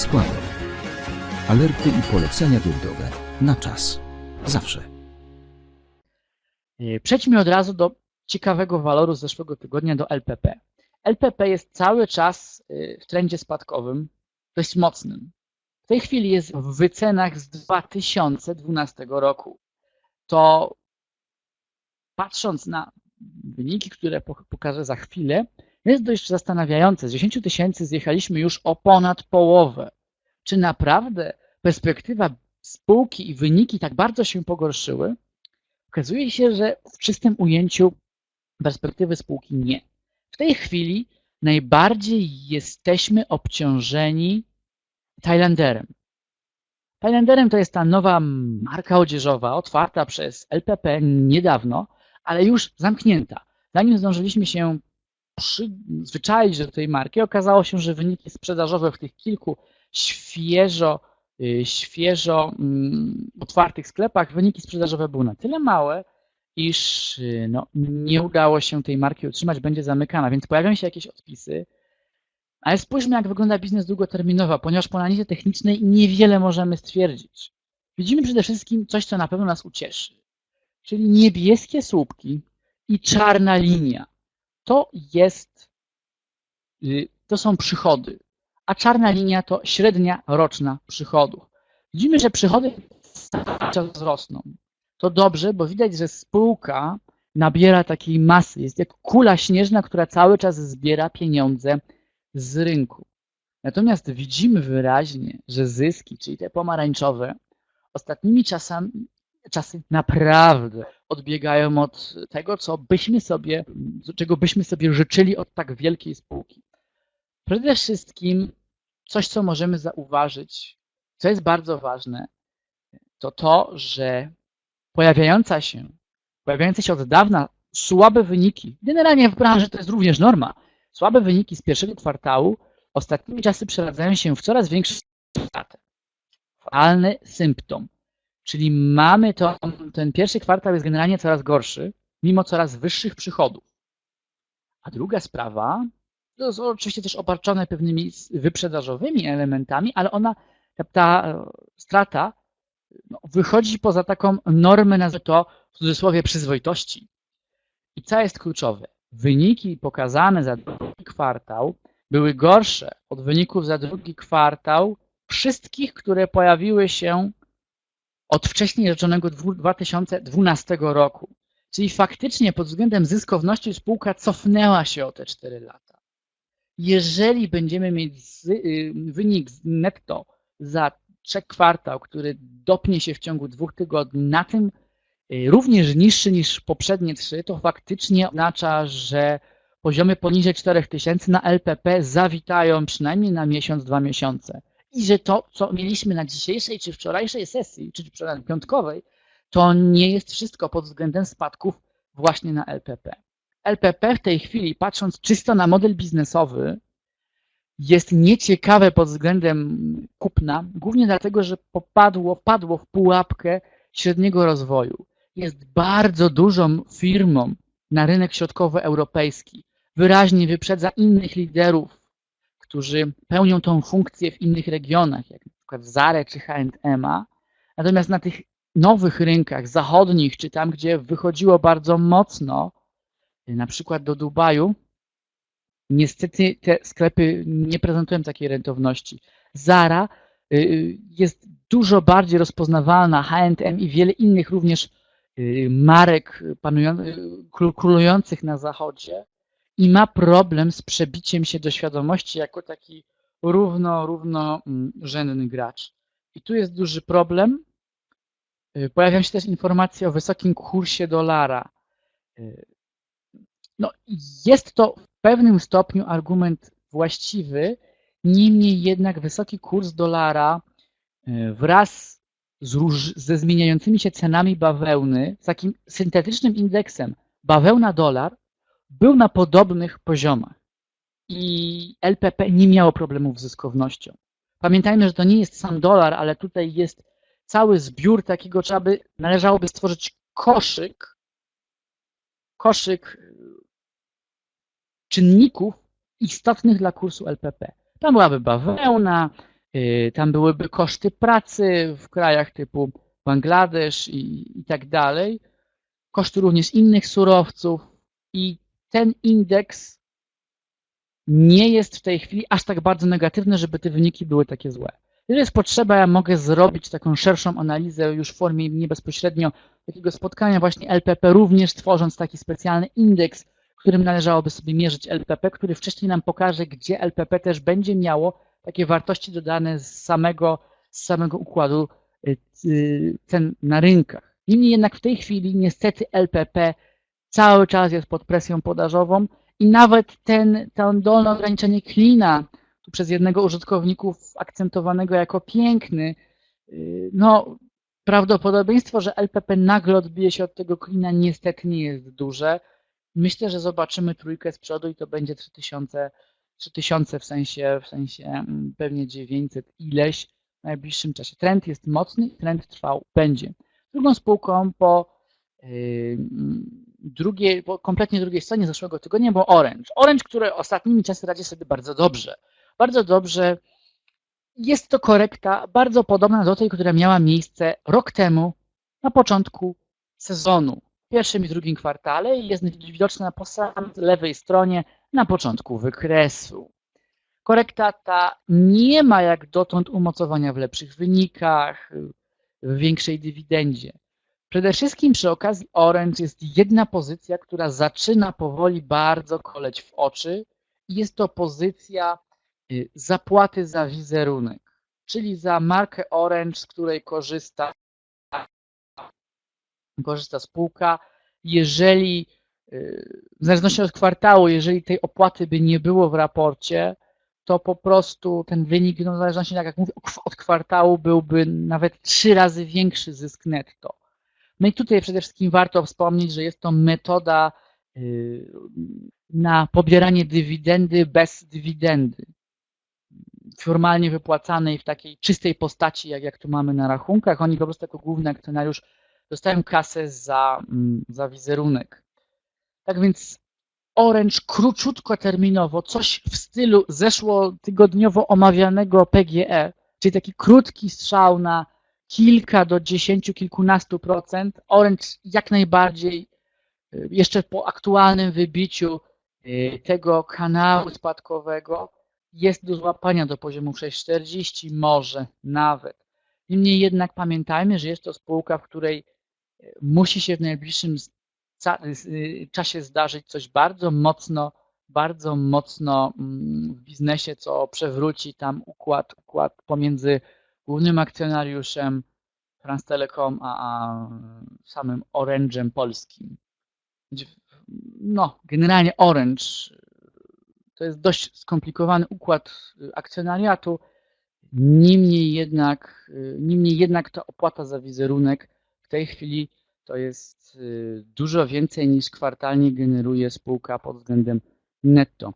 składek. Alerty i polecenia giełdowe na czas. Zawsze. Yy, Przejdźmy od razu do ciekawego waloru z zeszłego tygodnia, do LPP. LPP jest cały czas yy, w trendzie spadkowym, dość mocnym. W tej chwili jest w wycenach z 2012 roku. To patrząc na wyniki, które po- pokażę za chwilę, jest dość zastanawiające. Z 10 tysięcy zjechaliśmy już o ponad połowę. Czy naprawdę perspektywa spółki i wyniki tak bardzo się pogorszyły? Okazuje się, że w czystym ujęciu perspektywy spółki nie. W tej chwili najbardziej jesteśmy obciążeni Thailanderem. Thailanderem to jest ta nowa marka odzieżowa, otwarta przez LPP niedawno, ale już zamknięta. Zanim zdążyliśmy się przyzwyczaić do tej marki, okazało się, że wyniki sprzedażowe w tych kilku świeżo, y, świeżo mm, otwartych sklepach, wyniki sprzedażowe były na tyle małe, iż y, no, nie udało się tej marki utrzymać, będzie zamykana, więc pojawią się jakieś odpisy. Ale spójrzmy, jak wygląda biznes długoterminowy, ponieważ po analizie technicznej niewiele możemy stwierdzić. Widzimy przede wszystkim coś, co na pewno nas ucieszy, czyli niebieskie słupki i czarna linia. To jest, y, to są przychody, a czarna linia to średnia roczna przychodów. Widzimy, że przychody cały czas rosną. To dobrze, bo widać, że spółka nabiera takiej masy. Jest jak kula śnieżna, która cały czas zbiera pieniądze z rynku. Natomiast widzimy wyraźnie, że zyski, czyli te pomarańczowe, ostatnimi czasami, czasy naprawdę odbiegają od tego, co byśmy sobie, czego byśmy sobie życzyli od tak wielkiej spółki. Przede wszystkim coś, co możemy zauważyć, co jest bardzo ważne, to to, że pojawiająca się, pojawiające się od dawna słabe wyniki, generalnie w branży to jest również norma, słabe wyniki z pierwszego kwartału ostatnimi czasy przeradzają się w coraz większe straty. Realny symptom. Czyli mamy to, ten pierwszy kwartał jest generalnie coraz gorszy, mimo coraz wyższych przychodów. A druga sprawa, to jest oczywiście też obarczone pewnymi wyprzedażowymi elementami, ale ona, ta, ta strata no, wychodzi poza taką normę, nazwę to w cudzysłowie przyzwoitości. I co jest kluczowe? Wyniki pokazane za drugi kwartał były gorsze od wyników za drugi kwartał wszystkich, które pojawiły się od wcześniej rzeczonego 2012 roku. Czyli faktycznie pod względem zyskowności spółka cofnęła się o te 4 lata. Jeżeli będziemy mieć y, wynik netto za trzech kwartał, który dopnie się w ciągu dwóch tygodni na tym y, również niższy niż poprzednie trzy, to faktycznie oznacza, że poziomy poniżej 4000 na LPP zawitają przynajmniej na miesiąc, dwa miesiące. I że to, co mieliśmy na dzisiejszej czy wczorajszej sesji, czy przynajmniej piątkowej, to nie jest wszystko pod względem spadków właśnie na LPP. LPP w tej chwili, patrząc czysto na model biznesowy, jest nieciekawe pod względem kupna, głównie dlatego, że popadło, wpadło w pułapkę średniego rozwoju. Jest bardzo dużą firmą na rynek środkowoeuropejski. Wyraźnie wyprzedza innych liderów, którzy pełnią tą funkcję w innych regionach, jak przykład Zare czy H&M. Natomiast na tych nowych rynkach zachodnich, czy tam, gdzie wychodziło bardzo mocno, na przykład do Dubaju, niestety te sklepy nie prezentują takiej rentowności. Zara y, jest dużo bardziej rozpoznawalna, H&M i wiele innych również y, marek królujących na zachodzie i ma problem z przebiciem się do świadomości jako taki równo, równorzędny gracz. I tu jest duży problem. Y, Pojawiają się też informacje o wysokim kursie dolara. No, jest to w pewnym stopniu argument właściwy, niemniej jednak wysoki kurs dolara wraz z róż, ze zmieniającymi się cenami bawełny, z takim syntetycznym indeksem bawełna-dolar, był na podobnych poziomach. I LPP nie miało problemów z zyskownością. Pamiętajmy, że to nie jest sam dolar, ale tutaj jest cały zbiór takiego, trzeba by, należałoby stworzyć koszyk, koszyk czynników istotnych dla kursu LPP. Tam byłaby bawełna, y, tam byłyby koszty pracy w krajach typu Bangladesz i, i tak dalej, koszty również innych surowców i ten indeks nie jest w tej chwili aż tak bardzo negatywny, żeby te wyniki były takie złe. Jeżeli jest potrzeba, ja mogę zrobić taką szerszą analizę już w formie nie bezpośrednio takiego spotkania właśnie LPP, również tworząc taki specjalny indeks, którym należałoby sobie mierzyć LPP, który wcześniej nam pokaże, gdzie LPP też będzie miało takie wartości dodane z samego, z samego układu y, y, cen na rynkach. Niemniej jednak w tej chwili niestety LPP cały czas jest pod presją podażową i nawet ten, to dolne ograniczenie klina tu przez jednego użytkowników akcentowanego jako piękny, y, no prawdopodobieństwo, że LPP nagle odbije się od tego klina niestety nie jest duże. Myślę, że zobaczymy trójkę z przodu i to będzie 3000, 3000 w sensie, w sensie mm, pewnie 900 ileś w najbliższym czasie. Trend jest mocny trend trwał będzie. Drugą spółką po yy, drugiej, po kompletnie drugiej stronie zeszłego tygodnia był Orange. Orange, który ostatnimi czasy radzi sobie bardzo dobrze. Bardzo dobrze. Jest to korekta bardzo podobna do tej, która miała miejsce rok temu na początku sezonu pierwszym i drugim kwartale i jest widoczna po samej lewej stronie na początku wykresu. Korekta ta nie ma jak dotąd umocowania w lepszych wynikach, w większej dywidendzie. Przede wszystkim przy okazji Orange jest jedna pozycja, która zaczyna powoli bardzo koleć w oczy jest to pozycja y, zapłaty za wizerunek, czyli za markę Orange, z której korzysta korzysta spółka. Jeżeli, y, w zależności od kwartału, jeżeli tej opłaty by nie było w raporcie, to po prostu ten wynik, no w zależności, tak jak mówię, od kwartału byłby nawet trzy razy większy zysk netto. No i tutaj przede wszystkim warto wspomnieć, że jest to metoda y, na pobieranie dywidendy bez dywidendy. Formalnie wypłacanej w takiej czystej postaci, jak, jak tu mamy na rachunkach. Oni po prostu jako główny akcjonariusz dostają kasę za, mm, za wizerunek. Tak więc Orange króciutko terminowo, coś w stylu zeszło tygodniowo omawianego PGE, czyli taki krótki strzał na kilka do dziesięciu, kilkunastu procent. Orange jak najbardziej y, jeszcze po aktualnym wybiciu y, tego kanału spadkowego jest do złapania do poziomu 6,40, może nawet. Niemniej jednak pamiętajmy, że jest to spółka, w której musi się w najbliższym y, czasie zdarzyć coś bardzo mocno, bardzo mocno mm, w biznesie, co przewróci tam układ, układ pomiędzy głównym akcjonariuszem France Telecom a, a samym Orange'em polskim. No, generalnie Orange to jest dość skomplikowany układ akcjonariatu, niemniej jednak, niemniej jednak ta opłata za wizerunek w tej chwili to jest y, dużo więcej niż kwartalnie generuje spółka pod względem netto.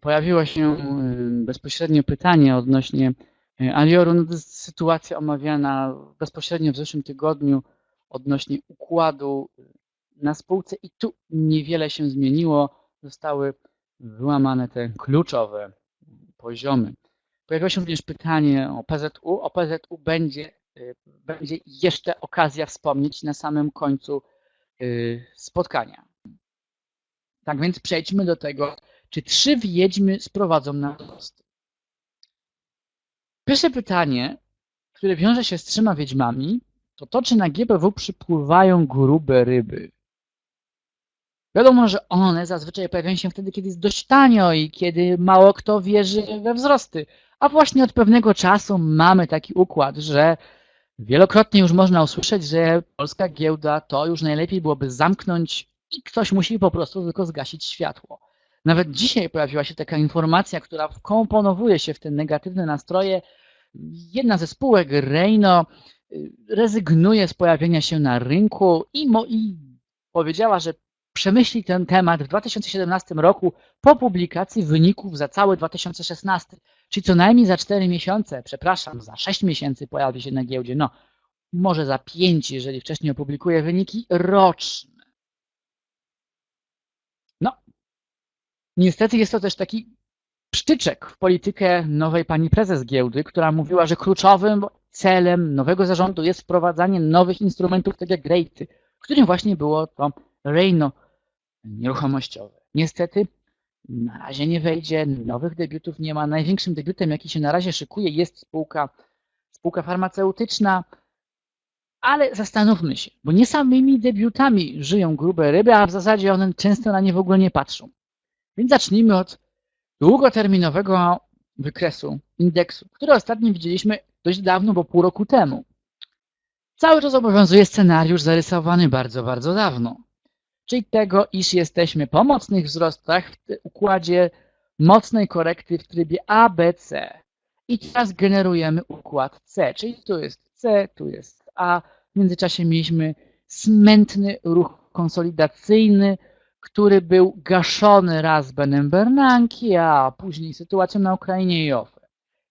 Pojawiło się y, bezpośrednio pytanie odnośnie Alioru. No sytuacja omawiana bezpośrednio w zeszłym tygodniu odnośnie układu na spółce i tu niewiele się zmieniło. Zostały wyłamane te kluczowe poziomy. Pojawiło się również pytanie o PZU. O PZU będzie Y, będzie jeszcze okazja wspomnieć na samym końcu y, spotkania. Tak więc przejdźmy do tego, czy trzy wiedźmy sprowadzą na dostęp. Pierwsze pytanie, które wiąże się z trzema wiedźmami, to to, czy na GBW przypływają grube ryby. Wiadomo, że one zazwyczaj pojawiają się wtedy, kiedy jest dość tanio i kiedy mało kto wierzy we wzrosty. A właśnie od pewnego czasu mamy taki układ, że Wielokrotnie już można usłyszeć, że polska giełda to już najlepiej byłoby zamknąć i ktoś musi po prostu tylko zgasić światło. Nawet dzisiaj pojawiła się taka informacja, która wkomponowuje się w te negatywne nastroje. Jedna ze spółek, Reino, rezygnuje z pojawienia się na rynku i, i powiedziała, że przemyśli ten temat w 2017 roku po publikacji wyników za cały 2016. Czyli co najmniej za 4 miesiące, przepraszam, za 6 miesięcy pojawi się na giełdzie, no może za 5, jeżeli wcześniej opublikuje wyniki roczne. No, niestety jest to też taki psztyczek w politykę nowej pani prezes giełdy, która mówiła, że kluczowym celem nowego zarządu jest wprowadzanie nowych instrumentów, tak jak rejty, którym właśnie było to rejno nieruchomościowe. Niestety na razie nie wejdzie, nowych debiutów nie ma. Największym debiutem, jaki się na razie szykuje, jest spółka, spółka farmaceutyczna, ale zastanówmy się, bo nie samymi debiutami żyją grube ryby, a w zasadzie one często na nie w ogóle nie patrzą. Więc zacznijmy od długoterminowego wykresu indeksu, który ostatnio widzieliśmy dość dawno, bo pół roku temu. Cały czas obowiązuje scenariusz zarysowany bardzo, bardzo dawno. Czyli tego, iż jesteśmy po mocnych wzrostach w układzie mocnej korekty w trybie ABC. I teraz generujemy układ C, czyli tu jest C, tu jest A. W międzyczasie mieliśmy smętny ruch konsolidacyjny, który był gaszony raz Benem Bernanke, a później sytuacją na Ukrainie i OFE.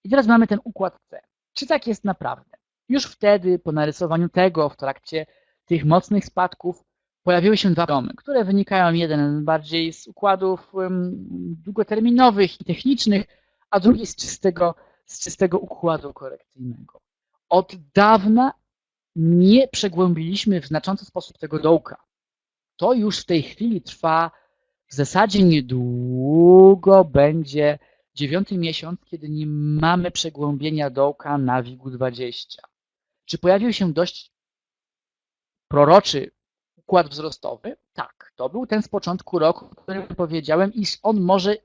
I teraz mamy ten układ C. Czy tak jest naprawdę? Już wtedy, po narysowaniu tego, w trakcie tych mocnych spadków, pojawiły się dwa domy, które wynikają jeden bardziej z układów długoterminowych i technicznych, a drugi z czystego, z czystego układu korekcyjnego. Od dawna nie przegłębiliśmy w znaczący sposób tego dołka. To już w tej chwili trwa w zasadzie niedługo będzie dziewiąty miesiąc, kiedy nie mamy przegłębienia dołka na WIG-20. Czy pojawił się dość proroczy układ wzrostowy? Tak, to był ten z początku roku, o którym powiedziałem, iż on może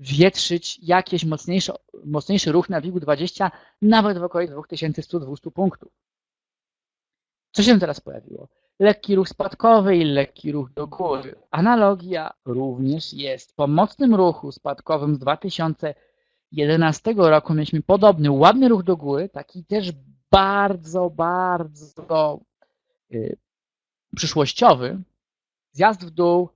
wietrzyć jakiś mocniejszy, mocniejszy ruch na WIG-20 nawet w okolicy 2100-200 punktów. Co się teraz pojawiło? Lekki ruch spadkowy i lekki ruch do góry. Analogia również jest. Po mocnym ruchu spadkowym z 2011 roku mieliśmy podobny, ładny ruch do góry, taki też bardzo, bardzo y, przyszłościowy. Zjazd w dół,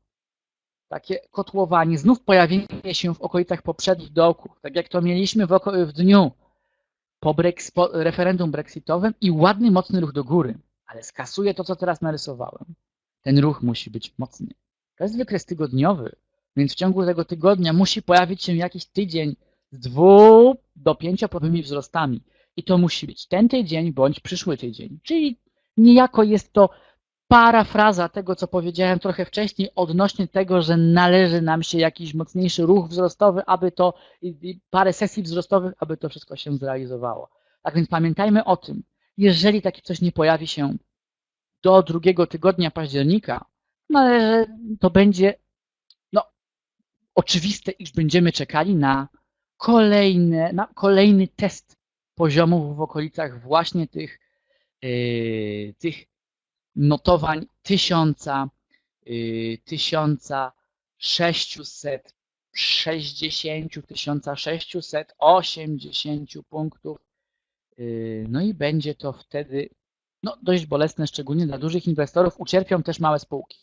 takie kotłowanie, znów pojawienie się w okolicach poprzednich dołków, tak jak to mieliśmy w, w dniu po, po referendum brexitowym i ładny, mocny ruch do góry ale skasuję to, co teraz narysowałem. Ten ruch musi być mocny. To jest wykres tygodniowy, więc w ciągu tego tygodnia musi pojawić się jakiś tydzień z dwu do pięcioprocentowymi wzrostami. I to musi być ten tydzień bądź przyszły tydzień. Czyli niejako jest to parafraza tego, co powiedziałem trochę wcześniej odnośnie tego, że należy nam się jakiś mocniejszy ruch wzrostowy, aby to parę sesji wzrostowych, aby to wszystko się zrealizowało. Tak więc pamiętajmy o tym, jeżeli takie coś nie pojawi się do drugiego tygodnia października, ale to będzie no, oczywiste, iż będziemy czekali na, kolejne, na kolejny test poziomów w okolicach właśnie tych, yy, tych notowań tysiąca, yy, tysiąca 660, 1680 punktów. Yy, No i będzie to wtedy no, dość bolesne, szczególnie dla dużych inwestorów. Ucierpią też małe spółki.